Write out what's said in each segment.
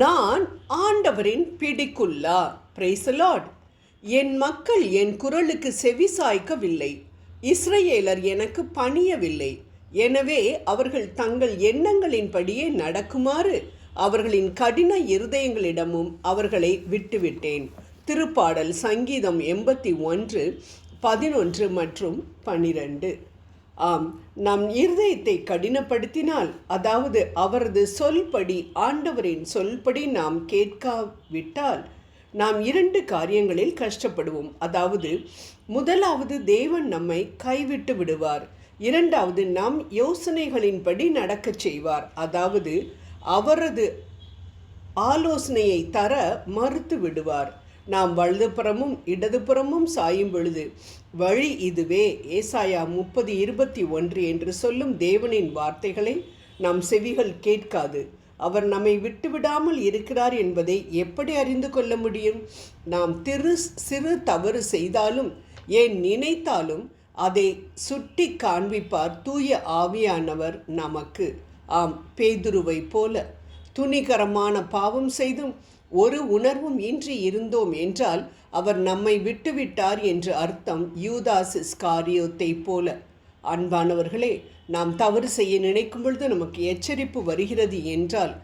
நான் ஆண்டவரின் பிடிக்குள்ளா பிரைசலாட் என் மக்கள் என் குரலுக்கு செவி சாய்க்கவில்லை. இஸ்ரேலர் எனக்கு பணியவில்லை. எனவே அவர்கள் தங்கள் எண்ணங்களின்படியே நடக்குமாறு அவர்களின் கடின இருதயங்களிடமும் அவர்களை விட்டுவிட்டேன். திருப்பாடல் சங்கீதம் எண்பத்தி ஒன்று பதினொன்று மற்றும் பனிரெண்டு. ஆம் நம் இருதயத்தை கடினப்படுத்தினால் அதாவது அவரது சொல்படி ஆண்டவரின் சொல்படி நாம் கேட்காவிட்டால் நாம் இரண்டு காரியங்களில் கஷ்டப்படுவோம். அதாவது முதலாவது தேவன் நம்மை கைவிட்டு விடுவார். இரண்டாவது நம் யோசனைகளின்படி நடக்கச் செய்வார். அதாவது அவரது ஆலோசனையை தர மறுத்து விடுவார். நாம் வலதுபுறமும் இடதுபுறமும் சாயும் பொழுது வழி இதுவே. ஏசாயா முப்பது இருபத்தி ஒன்று என்று சொல்லும் தேவனின் வார்த்தைகளை நம் செவிகள் கேட்காது. அவர் நம்மை விட்டுவிடாமல் இருக்கிறார் என்பதை எப்படி அறிந்து கொள்ள முடியும்? நாம் திரு சிறு தவறு செய்தாலும் ஏன் நினைத்தாலும் அதை சுட்டி காண்பிப்பார் தூய ஆவியானவர் நமக்கு. ஆம் பேதுருவை போல துணிகரமான பாவம் செய்தும் ஒரு உணர்வும் இன்றி இருந்தோம் என்றால் அவர் நம்மை விட்டுவிட்டார் என்று அர்த்தம் யூதாஸ் ஸ்காரியோத்தை போல. அன்பானவர்களே நாம் தவறு செய்ய நினைக்கும் பொழுது நமக்கு எச்சரிப்பு வருகிறது என்றால்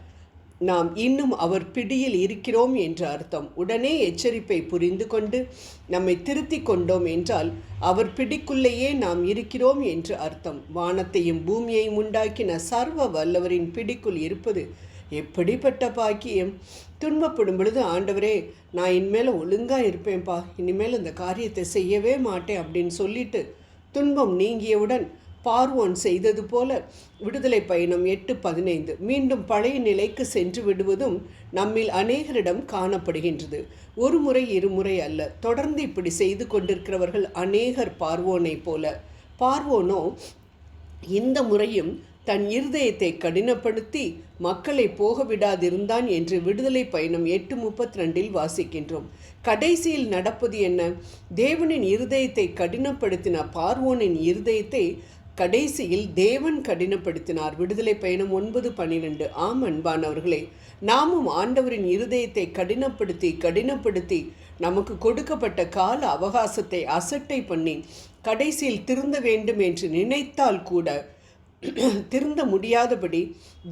நாம் இன்னும் அவர் பிடியில் இருக்கிறோம் என்று அர்த்தம். உடனே எச்சரிப்பை புரிந்து கொண்டு நம்மை திருத்தி கொண்டோம் என்றால் அவர் பிடிக்குள்ளேயே நாம் இருக்கிறோம் என்று அர்த்தம். வானத்தையும் பூமியையும் உண்டாக்கின சர்வ வல்லவரின் பிடிக்குள் இருப்பது எப்படிப்பட்ட பாக்கியம்? துன்பப்படும் பொழுது ஆண்டவரே நான் இனிமேல் ஒழுங்காக இருப்பேன்ப்பா. இனிமேல் இந்த காரியத்தை செய்யவே மாட்டேன் அப்படின்னு சொல்லிட்டு துன்பம் நீங்கியவுடன் பார்வோன் செய்தது போல விடுதலை பயணம் எட்டு பதினைந்து. மீண்டும் பழைய நிலைக்கு சென்று விடுவதும் நம்மில் அநேகரிடம் காணப்படுகின்றது. ஒரு முறை இருமுறை அல்ல. தொடர்ந்து இப்படி செய்து கொண்டிருக்கிறவர்கள் அநேகர் பார்வோனை போல. பார்வோனோ இந்த முறையும் தன் இருதயத்தை கடினப்படுத்தி மக்களை போக விடாதிருந்தான் என்று விடுதலை பயணம் எட்டு முப்பத்தி ரெண்டில் வாசிக்கின்றோம். கடைசியில் நடப்பது என்ன? தேவனின் இருதயத்தை கடினப்படுத்தின பார்வோனின் இருதயத்தை கடைசியில் தேவன் கடினப்படுத்தினார். விடுதலை பயணம் ஒன்பது பன்னிரெண்டு ஆம் அன்பானவர்களே நாமும் ஆண்டவரின் இருதயத்தை கடினப்படுத்தி கடினப்படுத்தி நமக்கு கொடுக்கப்பட்ட கால அவகாசத்தை அசட்டை பண்ணி கடைசியில் திருந்த வேண்டும் என்று நினைத்தால் கூட திருந்த முடியாதபடி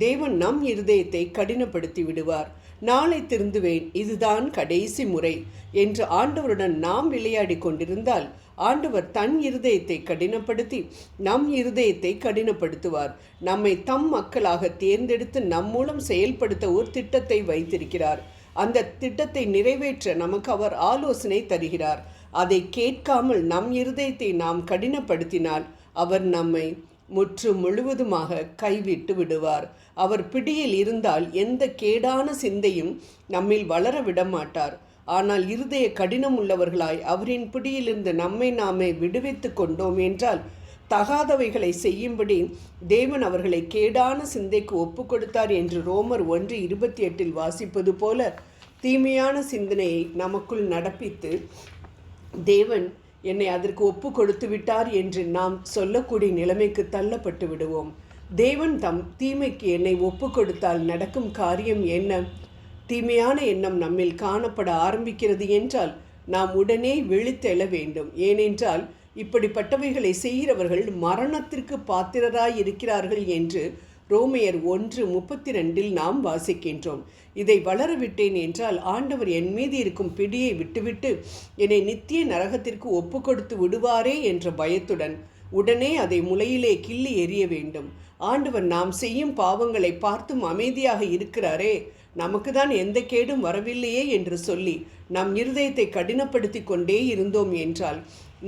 தேவன் நம் இருதயத்தை கடினப்படுத்தி விடுவார். நாளை திருந்துவேன் இதுதான் கடைசி முறை என்று ஆண்டவருடன் நாம் விளையாடி கொண்டிருந்தால் ஆண்டவர் தன் இருதயத்தை கடினப்படுத்தி நம் இருதயத்தை கடினப்படுத்துவார். நம்மை தம் மக்களாக தேர்ந்தெடுத்து நம் மூலம் செயல்படுத்த ஒரு திட்டத்தை வைத்திருக்கிறார். அந்த திட்டத்தை நிறைவேற்ற நமக்கு அவர் ஆலோசனை தருகிறார். அதை கேட்காமல் நம் இருதயத்தை நாம் கடினப்படுத்தினால் அவர் நம்மை முற்று முழுவதுமாக கைவிட்டு விடுவார். அவர் பிடியில் இருந்தால் எந்த கேடான சிந்தையும் நம்மில் வளர விடமாட்டார். ஆனால் இருதய கடினம் உள்ளவர்களாய் அவரின் பிடியிலிருந்து நம்மை நாமே விடுவித்து கொண்டோம் என்றால் தகாதவைகளை செய்யும்படி தேவன் அவர்களை கேடான சிந்தைக்கு ஒப்பு கொடுத்தார் என்று ரோமர் ஒன்று இருபத்தி எட்டில் வாசிப்பது போல தீமையான சிந்தனையை நமக்குள் நடப்பித்து தேவன் என்னை அதற்கு ஒப்பு கொடுத்து விட்டார் என்று நாம் சொல்லக்கூடிய நிலைமைக்கு தள்ளப்பட்டு விடுவோம். தேவன் தம் தீமைக்கு என்னை ஒப்பு கொடுத்தால் நடக்கும் காரியம் என்ன? தீமையான எண்ணம் நம்மில் காணப்பட ஆரம்பிக்கிறது என்றால் நாம் உடனே விழித்தெழ வேண்டும். ஏனென்றால் இப்படிப்பட்டவைகளை செய்கிறவர்கள் மரணத்திற்கு பாத்திரராய் இருக்கிறார்கள் என்று ரோமையர் ஒன்று முப்பத்தி ரெண்டில் நாம் வாசிக்கின்றோம். இதை வளர விட்டேன் என்றால் ஆண்டவர் என் மீது இருக்கும் பிடியை விட்டுவிட்டு என்னை நித்திய நரகத்திற்கு ஒப்பு கொடுத்து விடுவாரே என்ற பயத்துடன் உடனே அதை முளையிலே கிள்ளி எறிய வேண்டும். ஆண்டவர் நாம் செய்யும் பாவங்களை பார்த்தும் அமைதியாக இருக்கிறாரே. நமக்கு தான் எந்த கேடும் வரவில்லையே என்று சொல்லி நம் இருதயத்தை கடினப்படுத்தி கொண்டே இருந்தோம் என்றால்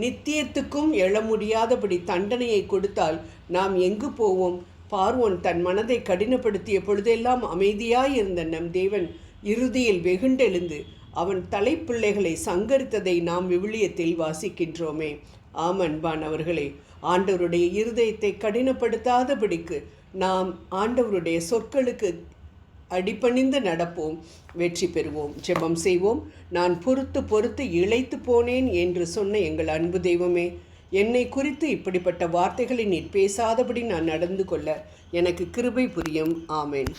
நித்தியத்துக்கும் எழ முடியாதபடி தண்டனையை கொடுத்தால் நாம் எங்கு போவோம்? பார்வோன் தன் மனதை கடினப்படுத்திய பொழுதெல்லாம் அமைதியாயிருந்த நம் தேவன் இறுதியில் வெகுண்டெழுந்து அவன் தலைப்பிள்ளைகளை சங்கரித்ததை நாம் விவிலியத்தில் வாசிக்கின்றோமே. ஆமன்பான் அவர்களே ஆண்டவருடைய இருதயத்தை கடினப்படுத்தாதபடிக்கு நாம் ஆண்டவருடைய சொற்களுக்கு அடிப்பணிந்து நடப்போம் வெற்றி பெறுவோம் ஜெபம் செய்வோம். நான் பொறுத்து பொறுத்து இழைத்து போனேன் என்று சொன்ன எங்கள் அன்பு தெய்வமே என்னை குறித்து இப்படிப்பட்ட வார்த்தைகளை நீர் பேசாதபடி நான் நடந்து கொள்ள எனக்கு கிருபை புரியும். ஆமேன்.